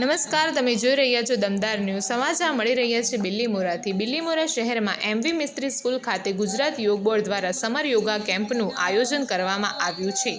નમસ્કાર, તમે જોઈ રહ્યા છો દમદાર ન્યૂઝ. સમાચાર મળી રહ્યા છે બિલ્લીમોરાથી બિલ્લીમોરા શહેરમાં એમવી મિસ્ત્રી સ્કૂલ ખાતે ગુજરાત યોગ બોર્ડ દ્વારા સમર યોગા કેમ્પનું આયોજન કરવામાં આવ્યું છે.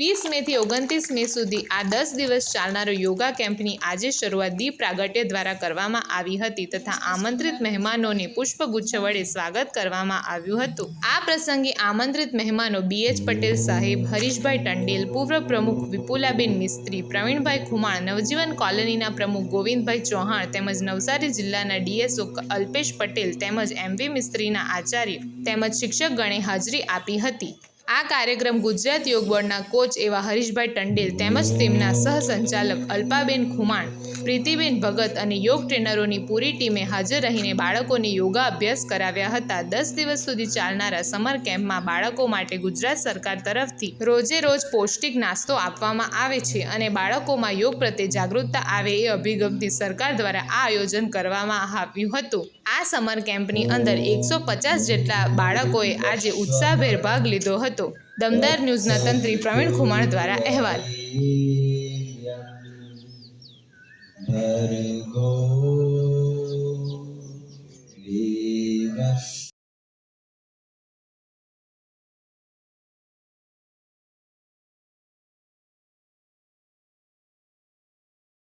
વીસ મેથી ઓગણત્રીસ મે સુધી આ દસ દિવસ ચાલનારો યોગા કેમ્પની આજે શરૂઆત દીપ પ્રાગટ્ય દ્વારા કરવામાં આવી હતી તથા આમંત્રિત મહેમાનોને પુષ્પગુચ્છ વડે સ્વાગત કરવામાં આવ્યું હતું. આ પ્રસંગે આમંત્રિત મહેમાનો બીએચ પટેલ સાહેબ, હરીશભાઈ ટંડેલ, પૂર્વ પ્રમુખ વિપુલાબેન મિસ્ત્રી, પ્રવીણભાઈ ખુમાણ, નવજીવન કોલોનીના પ્રમુખ ગોવિંદભાઈ ચૌહાણ તેમજ નવસારી જિલ્લાના ડીએસઓ અલ્પેશ પટેલ તેમજ એમવી મિસ્ત્રીના આચાર્ય તેમજ શિક્ષકગણે હાજરી આપી હતી. આ કાર્યક્રમ ગુજરાત યોગ બોર્ડના કોચ એવા હરીશભાઈ ટંડેલ તેમજ તેમના સહસંચાલક અલ્પાબેન ખુમાણ પ્રીતિબેન ભગત અને યોગ ટ્રેનરોની પૂરી ટીમે હાજર રહીને બાળકોને યોગા અભ્યાસ કરાવ્યા હતા. દસ દિવસ સુધી ચાલનારા સમર કેમ્પમાં બાળકો માટે ગુજરાત સરકાર તરફથી રોજે રોજ પૌષ્ટિક નાસ્તો આપવામાં આવે છે અને બાળકોમાં યોગ પ્રત્યે જાગૃતતા આવે એ અભિગમથી સરકાર દ્વારા આ આયોજન કરવામાં આવ્યું હતું. આ સમર કેમ્પની અંદર એકસો પચાસ જેટલા બાળકોએ આજે ઉત્સાહભેર ભાગ લીધો હતો. દમદાર ન્યૂઝના તંત્રી પ્રવીણ ખુમાણ દ્વારા અહેવાલ. Bhargo Vivashya